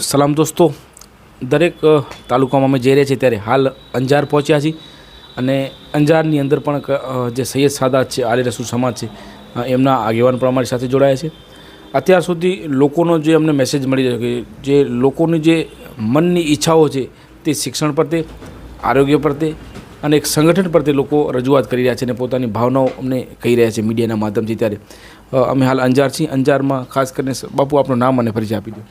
સલામ દોસ્તો. દરેક તાલુકામાં અમે જઈ રહ્યા છીએ ત્યારે હાલ અંજાર પહોંચ્યા છીએ અને અંજારની અંદર પણ જે સૈયદ સાદાત છે, આલી રસૂલ સમાજ છે એમના આગેવાન પણ અમારી સાથે જોડાયા છે. અત્યાર સુધી લોકોનો જે અમને મેસેજ મળી રહ્યો કે જે લોકોની જે મનની ઈચ્છાઓ છે તે શિક્ષણ પ્રત્યે, આરોગ્ય પ્રત્યે અને એક સંગઠન પ્રત્યે લોકો રજૂઆત કરી રહ્યા છે અને પોતાની ભાવનાઓ અમને કહી રહ્યા છે મીડિયાના માધ્યમથી ત્યારે. અમે હાલ અંજાર છીએ. અંજારમાં ખાસ કરીને બાપુ આપણું નામ અને પરિચય આપી દો.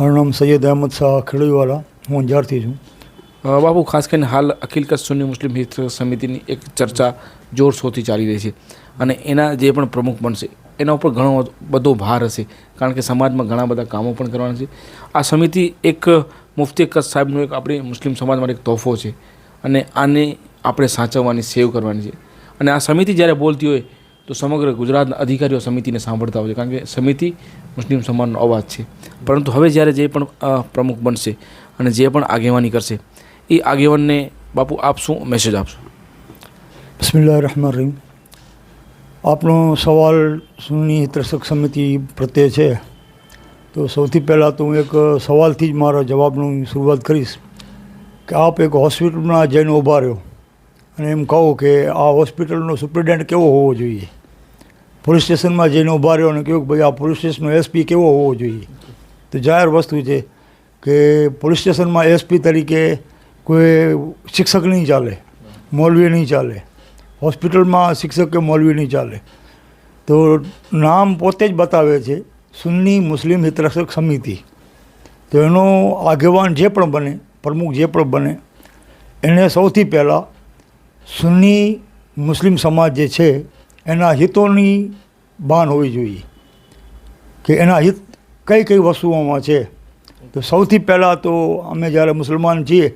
મારું નામ સૈયદ અહેમદ શાહ ખેડૂતવાલા. હું અંજારથી છું. બાપુ ખાસ કરીને હાલ અખિલ કચ્છ સુન્ની મુસ્લિમ હિત સમિતિની એક ચર્ચા જોરશોરથી ચાલી રહી છે. અને એના જે પણ પ્રમુખ બનશે એના ઉપર ઘણો બધો ભાર હશે. કારણ કે સમાજમાં ઘણા બધા કામો પણ કરવાના છે. આ સમિતિ એક મુફતી કચ્છ સાહેબનો એક આપણી મુસ્લિમ સમાજ માટે એક તોહફો છે. અને આને આપણે સાચવવાની, સેવ કરવાની છે. અને આ સમિતિ જ્યારે બોલતી હોય, તો સમગ્ર ગુજરાતના અધિકારીઓ સમિતિને સાંભળતા હોય છે. કારણ કે સમિતિ મુસ્લિમ સમાજનો અવાજ છે. પરંતુ હવે જ્યારે જે પણ પ્રમુખ બનશે અને જે પણ આગેવાની કરશે, એ આગેવાનને, બાપુ, આપ શું મેસેજ આપશો? બિસ્મિલ્લાહ રહમાન રહીમ. આપનો સવાલ સુની હિતરક્ષક સમિતિ પ્રત્યે છે. તો સૌથી પહેલાં તો હું એક સવાલથી જ મારા જવાબનું શરૂઆત કરીશ. કે આપ એક હોસ્પિટલમાં જઈને ઊભા રહ્યો. અને એમ કહું કે આ હોસ્પિટલનો સુપ્રિન્ટેન્ડન્ટ કેવો હોવો જોઈએ? પોલીસ સ્ટેશનમાં જઈને ઊભા રહ્યો અને કહ્યું કે ભાઈ આ પોલીસ સ્ટેશનનો એસપી કેવો હોવો જોઈએ? તો જાહેર વસ્તુ છે કે પોલીસ સ્ટેશનમાં એસપી તરીકે કોઈ શિક્ષક નહીં ચાલે, મોલવી નહીં ચાલે. હોસ્પિટલમાં શિક્ષક કે મૌલવી નહીં ચાલે. તો નામ પોતે જ બતાવે છે, સુન્ની મુસ્લિમ હિતરક્ષક સમિતિ. તો એનો આગેવાન જે પણ બને, પ્રમુખ જે પણ બને, એને સૌથી પહેલાં સુન્ની મુસ્લિમ સમાજ જે છે, એના હિતોની બાન હોવી જોઈએ. કે એના હિત કઈ કઈ વસ્તુઓમાં છે. તો સૌથી પહેલાં તો અમે જ્યારે મુસલમાન છીએ,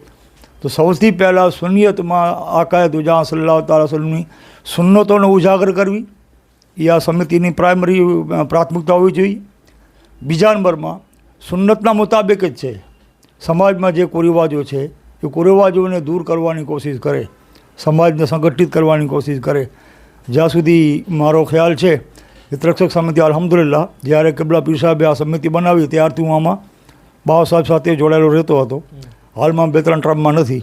તો સૌથી પહેલાં સુનિયતમાં આકાયદ ઉજા સલ્લાહ તાલા વસલ્લમની સુન્નતોને ઉજાગર કરવી. એ આ સમિતિની પ્રાઇમરી પ્રાથમિકતા હોવી જોઈએ. બીજા નંબરમાં સુન્નતના મુતાબિક જ છે. સમાજમાં જે કુરિવાજો છે, એ કુરિવાજોને દૂર કરવાની કોશિશ કરે. સમાજને સંગઠિત કરવાની કોશિશ કરે. જ્યાં સુધી મારો ખ્યાલ છે હિતરક્ષક સમિતિ અલહમદુલિલ્લાહ જ્યારે કબલા પીર સાહેબે આ સમિતિ બનાવી ત્યારથી હું આમાં બાબા સાહેબ સાથે જોડાયેલો રહેતો હતો. હાલમાં બે ત્રણ ટ્રમમાં નથી.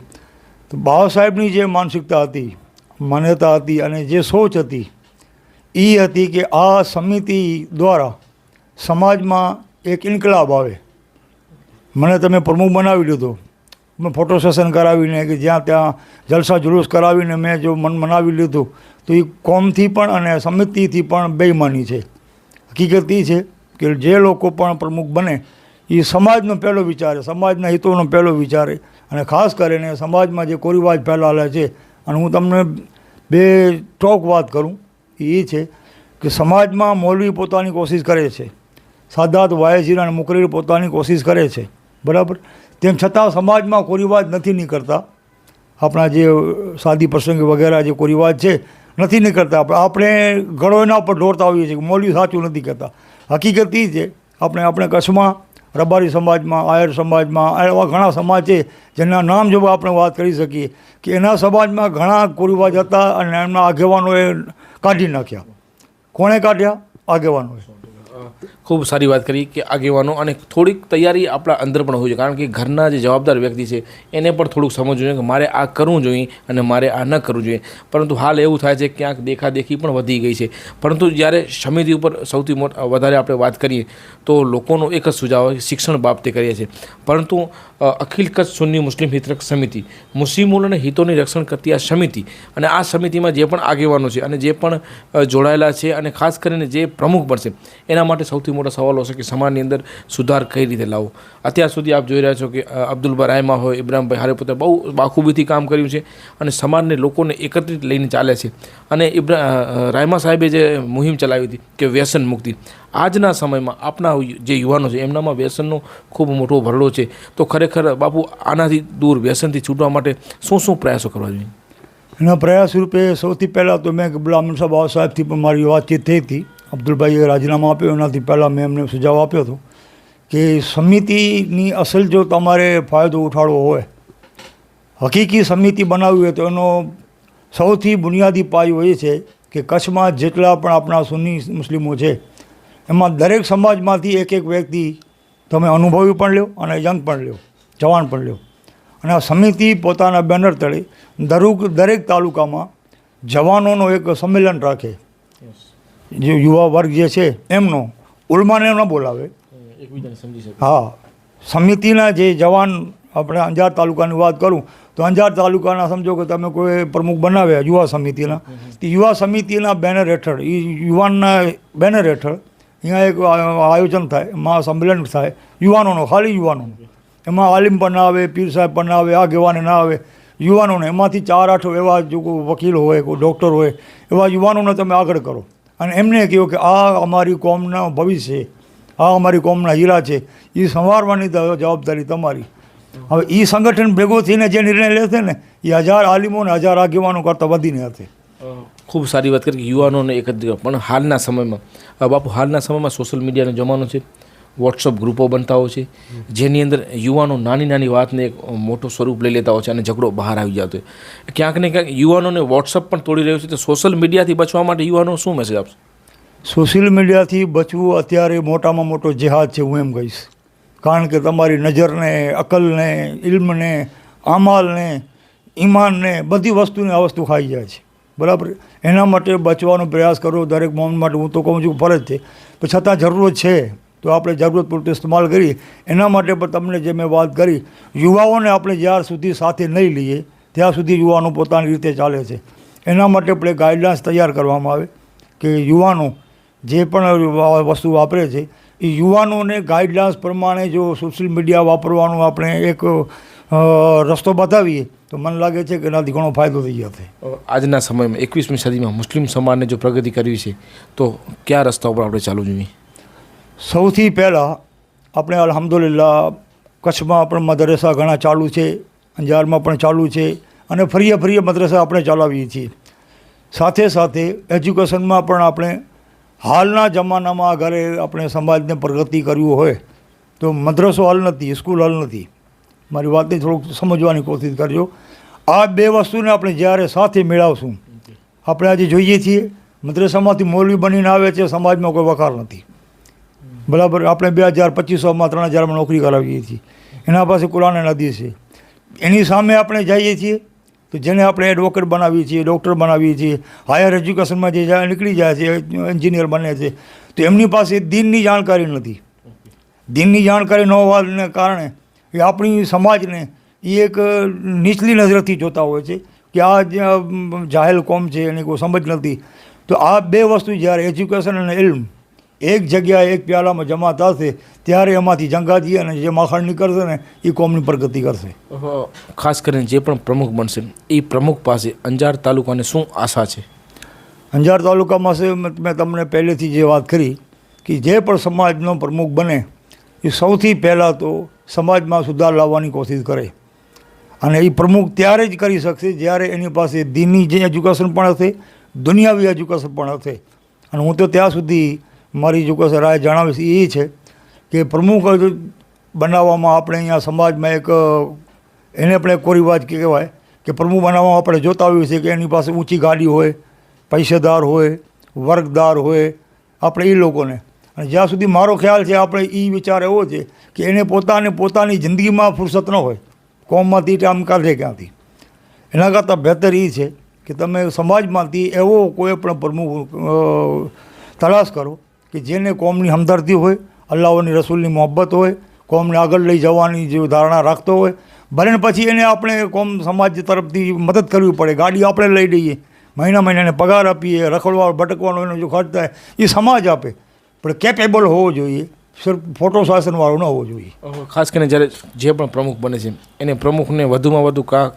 તો બાબા સાહેબની જે માનસિકતા હતી, માન્યતા હતી અને જે સોચ હતી એ હતી કે આ સમિતિ દ્વારા સમાજમાં એક ઇન્કલાબ આવે. મને તમે પ્રમુખ બનાવી લીધો. ફોટો સેશન કરાવીને કે જ્યાં ત્યાં જલસા જુલુસ કરાવીને મેં જો મન મનાવી લીધું, તો એ કોમથી પણ અને સમિતિથી પણ બેઈમાની છે. હકીકત એ છે કે જે લોકો પણ પ્રમુખ બને એ સમાજનો પહેલો વિચારે સમાજના હિતોનો પહેલો વિચારે અને ખાસ કરીને સમાજમાં જે કોરિવાજ ફેલાયેલા છે, અને હું તમને બે ટોક વાત કરું એ છે કે સમાજમાં મૌલવી પોતાની કોશિશ કરે છે. સાદાત વાયજીર અને મુકરીર પોતાની કોશિશ કરે છે. બરાબર? તેમ છતાં સમાજમાં કોરિવાજ નથી નીકળતા. આપણા જે સાદી પ્રસંગ વગેરે જે કોરિવાજ છે, નથી નીકળતા. આપણે ઘણો એના ઉપર ઢોળતા હોઈએ છીએ કે સાચું નથી કરતા હકીકત એ છે, આપણે આપણે કચ્છમાં, રબારી સમાજમાં, આયર સમાજમાં એવા ઘણા સમાજ છે, જેના નામ જો આપણે વાત કરી શકીએ કે એના સમાજમાં ઘણા કુરિવાજ હતા અને એમના આગેવાનોએ કાઢી નાખ્યા. કોણે કાઢ્યા? આગેવાનોએ. ખૂબ સારી વાત કરી કે આગેવાનો અને થોડીક તૈયારી આપણા અંદર પણ હોવી જોઈએ. કારણ કે ઘરના જે જવાબદાર વ્યક્તિ છે, એને પણ થોડુંક સમજવું જોઈએ કે મારે આ કરવું જોઈએ અને મારે આ ન કરવું જોઈએ. પરંતુ હાલ એવું થાય છે ક્યાંક દેખાદેખી પણ વધી ગઈ છે. પરંતુ જ્યારે સમિતિ ઉપર સૌથી મોટા વધારે આપણે વાત કરીએ, તો લોકોનો એક જ સુઝાવ શિક્ષણ બાબતે કરીએ છીએ. પરંતુ અખિલ કચ્છ સુન્ની મુસ્લિમ હિતરક્ષ સમિતિ મુસ્લિમોના હિતોની રક્ષણ કરતી આ સમિતિ અને આ સમિતિમાં જે પણ આગેવાનો છે અને જે પણ જોડાયેલા છે અને ખાસ કરીને જે પ્રમુખ પણ છે, એના માટે સૌથી મોટા સવાલો હશે કે સમાજની અંદર સુધાર કઈ રીતે લાવવો અત્યાર સુધી આપ જોઈ રહ્યા છો કે અબ્દુલભાઈ રાયમા હોય, ઇબ્રાહીમભાઈ હારેપુત્ર બહુ બાખૂબીથી કામ કર્યું છે અને સમાજને લોકોને એકત્રિત લઈને ચાલે છે. અને ઇબ્રા રાયમા સાહેબે જે મુહિમ ચલાવી હતી કે વ્યસન મુક્તિ, આજના સમયમાં આપણા જે યુવાનો છે એમનામાં વ્યસનનો ખૂબ મોટો ભરડો છે. તો ખરેખર બાપુ, આનાથી દૂર વ્યસનથી છૂટવા માટે શું શું પ્રયાસો કરવા જોઈએ? એના પ્રયાસ રૂપે સૌથી પહેલાં તો મેં ગુલામ સાહેબ સાહેબથી પણ મારી વાતચીત થઈ હતી. અબ્દુલભાઈએ રાજીનામું આપ્યું, એનાથી પહેલાં મેં એમને સુઝાવ આપ્યો હતો કે સમિતિની અસલ જો તમારે ફાયદો ઉઠાડવો હોય, હકીકી સમિતિ બનાવવી હોય તો એનો સૌથી બુનિયાદી પાયો એ છે કે કચ્છમાં જેટલા પણ આપણા સુન્ની મુસ્લિમો છે, એમાં દરેક સમાજમાંથી એક એક વ્યક્તિ તમે અનુભવી પણ લ્યો અને યંગ પણ લ્યો, જવાન પણ લ્યો. અને આ સમિતિ પોતાના બેનર તળે દરેક દરેક તાલુકામાં જવાનોનો એક સંમેલન રાખે. જે યુવા વર્ગ જે છે એમનો ઉલમાને ન બોલાવે. હા સમિતિના જે જવાન આપણે અંજાર તાલુકાની વાત કરું તો અંજાર તાલુકાના સમજો કે તમે કોઈ પ્રમુખ બનાવ્યા યુવા સમિતિના તે યુવા સમિતિના બેનર હેઠળ એ યુવાનના બેનર હેઠળ અહીંયા એક આયોજન થાય એમાં સંમેલન થાય યુવાનોનો ખાલી યુવાનોનો. એમાં આલિમ પણ ના આવે પીર સાહેબ પણ ના આવે આગેવાને ના આવે યુવાનોને એમાંથી ચાર આઠ એવા જો વકીલ હોય કોઈ ડૉક્ટર હોય એવા યુવાનોને તમે આગળ કરો. અને એમને કહ્યું કે આ અમારી કોમના ભવિષ્ય છે, આ અમારી કોમના હીરા છે એ સંવારવાની જવાબદારી તમારી. હવે એ સંગઠન ભેગો થઈને જે નિર્ણય લેશે ને એ હજાર આલિમો ને હજાર આગેવાનો કરતાં વધીને હશે. ખૂબ સારી વાત કરી યુવાનોને એકત્રિત પણ હાલના સમયમાં બાપુ, હાલના સમયમાં સોશિયલ મીડિયાનો જમાનો છે. વોટ્સઅપ ગ્રુપો બનતા હોય છે. જેની અંદર યુવાનો નાની નાની વાતને એક મોટું સ્વરૂપ લઈ લેતા હોય છે અને ઝઘડો બહાર આવી જતો હોય. ક્યાંક ને ક્યાંક યુવાનોને વોટ્સઅપ પણ તોડી રહ્યો છે. તો સોશિયલ મીડિયાથી બચવા માટે યુવાનો શું મેસેજ આપશે? સોશિયલ મીડિયાથી બચવું અત્યારે મોટામાં મોટો જેહાદ છે હું એમ કહીશ. કારણ કે તમારી નજરને, અકલને, ઇલ્મને અમાલને ઈમાનને બધી વસ્તુને આ વસ્તુ ખાઈ જાય છે. બરાબર? એના માટે બચવાનો પ્રયાસ કરો. દરેક મોમ માટે હું તો કહું છું ફરજ છે. પણ છતાં જરૂરત છે. તો આપણે જરૂરત પૂરતું ઇસ્તેમાલ કરીએ એના માટે પણ તમને જે મેં વાત કરી, યુવાઓને આપણે જ્યાર સુધી સાથે નહીં લઈએ, ત્યાં સુધી યુવાનો પોતાની રીતે ચાલે છે. એના માટે આપણે ગાઈડલાઇન્સ તૈયાર કરવામાં આવે કે યુવાનો જે પણ વસ્તુ વાપરે છે, એ યુવાનોને ગાઈડલાઇન્સ પ્રમાણે જો સોશિયલ મીડિયા વાપરવાનું આપણે એક રસ્તો બતાવીએ, તો મને લાગે છે કે એનાથી ઘણો ફાયદો થઈ જશે. આજના સમયમાં એકવીસમી સદીમાં મુસ્લિમ સમાજને જો પ્રગતિ કરવી છે, તો કયા રસ્તા ઉપર આપણે ચાલવું જોઈએ? સૌથી પહેલાં આપણે અલહમદુલિલ્લા કચ્છમાં પણ મદરસા ઘણા ચાલુ છે, અંજારમાં પણ ચાલુ છે અને ફરીએ ફરીએ મદરસા આપણે ચલાવીએ છીએ. સાથે સાથે એજ્યુકેશનમાં પણ આપણે હાલના જમાનામાં ઘરે આપણે સમાજને પ્રગતિ કરવી હોય તો મદ્રસો હાલ નથી, સ્કૂલ હાલ નથી. મારી વાતને થોડુંક સમજવાની કોશિશ કરજો. આ બે વસ્તુને આપણે જ્યારે સાથે મેળવશું, આપણે આજે જોઈએ છીએ, મદ્રસામાંથી મૌલવી બનીને આવે છે, સમાજમાં કોઈ વખાર નથી. બરાબર, આપણે બે હજાર પચીસોમાં ત્રણ હજારમાં નોકરી કરાવીએ છીએ. એના પાસે કુરાન નદી છે. એની સામે આપણે જઈએ છીએ, તો જેને આપણે એડવોકેટ બનાવીએ છીએ ડૉક્ટર બનાવીએ છીએ હાયર એજ્યુકેશનમાં જે નીકળી જાય છે એન્જિનિયર બને છે, તો એમની પાસે દિનની જાણકારી નથી. દિનની જાણકારી ન હોવાને કારણે એ આપણી સમાજને એ એક નીચલી નજરથી જોતા હોય છે કે આ જાહેલ કોમ છે, એની કોઈ સમજ નથી. તો આ બે વસ્તુ જ્યારે એજ્યુકેશન અને ઇલ્મ એક જગ્યાએ એક પ્યાલામાં જમા થશે ત્યારે એમાંથી જંગાજી અને જે માખણ નીકળશે ને એ કોમની પ્રગતિ કરશે. ખાસ કરીને જે પણ પ્રમુખ બનશે એ પ્રમુખ પાસે અંજાર તાલુકાને શું આશા છે? અંજાર તાલુકામાં મેં તમને પહેલેથી જે વાત કરી કે જે પણ સમાજનો પ્રમુખ બને એ સૌથી પહેલાં તો સમાજમાં સુધાર લાવવાની કોશિશ કરે. અને એ પ્રમુખ ત્યારે જ કરી શકશે જ્યારે એની પાસે દિનની જે એજ્યુકેશન પણ હશે દુનિયાવી એજ્યુકેશન પણ હશે. અને હું તો ત્યાં સુધી મારી એજ્યુકેશન રાય જણાવીશ એ છે કે પ્રમુખ બનાવવામાં આપણે અહીંયા સમાજમાં એક, એને પણ એક કોરીવાજ કહેવાય કે પ્રમુખ બનાવવામાં આપણે જોતા હોઈએ છીએ કે એની પાસે ઊંચી ગાડી હોય, પૈસેદાર હોય, વર્ગદાર હોય, આપણે એ લોકોને. અને જ્યાં સુધી મારો ખ્યાલ છે, આપણે એ વિચાર એવો છે કે એને પોતાને પોતાની જિંદગીમાં ફુરસત ન હોય, કોમમાંથી આમ કાઢે ક્યાંથી. એના કરતાં બહેતર એ છે કે તમે સમાજમાંથી એવો કોઈ પણ પ્રમુખ તલાશ કરો કે જેને કોમની હમદર્દી હોય અલ્લાહની રસૂલની મોહબ્બત હોય કોમને આગળ લઈ જવાની જે ધારણા રાખતો હોય ભલે પછી એને આપણે કોમ સમાજ તરફથી મદદ કરવી પડે ગાડી આપણે લઈ લઈએ મહિના મહિનાને પગાર આપીએ રખડવા ભટકવાનો એનો જો ખર્ચ થાય એ સમાજ આપે. પણ કેપેબલ હોવો જોઈએ સિર્ફ ફોટો શાસનવાળો ન હોવો જોઈએ. ખાસ કરીને જ્યારે જે પણ પ્રમુખ બને છે એને પ્રમુખને વધુમાં વધુ કાં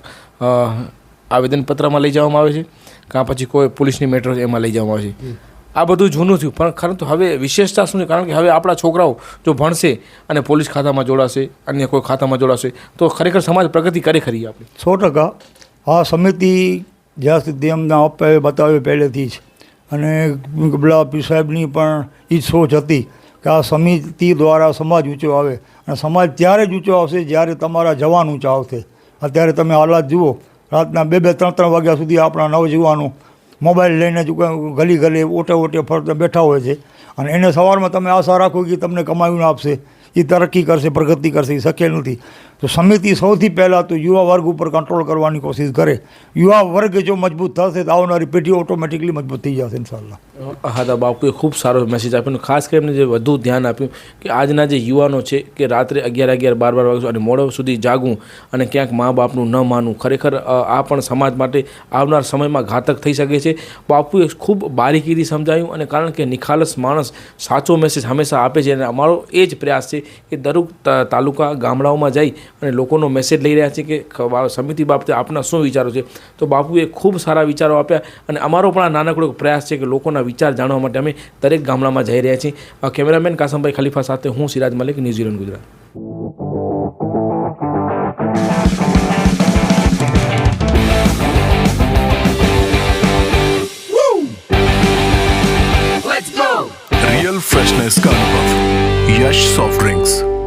આવેદનપત્રમાં લઈ જવામાં આવે છે કાં પછી કોઈ પોલીસની મેટ્રો એમાં લઈ જવામાં આવે છે. આ બધું જૂનું થયું. પણ પરંતુ હવે વિશેષતા શું છે? કારણ કે હવે આપણા છોકરાઓ જો ભણશે અને પોલીસ ખાતામાં જોડાશે, અન્ય કોઈ ખાતામાં જોડાશે, તો ખરેખર સમાજ પ્રગતિ કરે ખરી આપણે. સો ટકા. આ સમિતિ જ્યાં સુધી એમને આપે બતાવ્યું પહેલેથી જ, અને પેલા પી સાહેબની પણ એ સોચ હતી કે આ સમિતિ દ્વારા સમાજ ઊંચો આવે. અને સમાજ ત્યારે જ ઊંચો આવશે જ્યારે તમારા જવાન ઊંચા આવશે. અત્યારે તમે હાલાત જુઓ, રાતના બે બે, ત્રણ ત્રણ વાગ્યા સુધી આપણા નવજુવાનો મોબાઈલ લઈને જ ગલી ગલી ઓટે ઓટે ફરતા બેઠા હોય છે. અને એને સવારમાં તમે આશા રાખો કે તમને કમાવીને આપશે. એ તરક્કી કરશે, પ્રગતિ કરશે, એ શક્ય નથી. તો સમિતિ સૌથી પહેલાં તો યુવા વર્ગ ઉપર કંટ્રોલ કરવાની કોશિશ કરે. યુવા વર્ગ જો મજબૂત થશે તો આવનારી પેઢી ઓટોમેટિકલી મજબૂત થઈ જશે ઇન્શાલ્લાહ હા તો બાપુએ ખૂબ સારો મેસેજ આપ્યો ખાસ કરીને જે વધુ ધ્યાન આપ્યું કે આજના જે યુવાનો છે કે રાત્રે અગિયાર અગિયાર બાર બાર વાગ્યા અને મોડો સુધી જાગવું અને ક્યાંક મા બાપનું ન માનવું, ખરેખર આ પણ સમાજ માટે આવનાર સમયમાં ઘાતક થઈ શકે છે. બાપુએ ખૂબ બારીકીથી સમજાયું અને કારણ કે નિખાલસ માણસ સાચો મેસેજ હંમેશા આપે છે અને અમારો એ જ પ્રયાસ છે કે દરેક તાલુકા, ગામડાઓમાં જઈ અને લોકોનો મેસેજ લઈ રહ્યા છે કે સમિતિ બાબતે આપના શું વિચારો છે? તો બાપુએ ખૂબ સારા વિચારો આપ્યા અને અમારો પણ આ નાનકડો પ્રયાસ છે કે લોકોના વિચાર જાણવા માટે અમે દરેક ગામડામાં જઈ રહ્યા છીએ. કેમેરામેન કાસમભાઈ ખલીફા સાથે હું Siraj Malik New Zealand Gujarat. Real Freshness Carnival. Fresh Soft Drinks.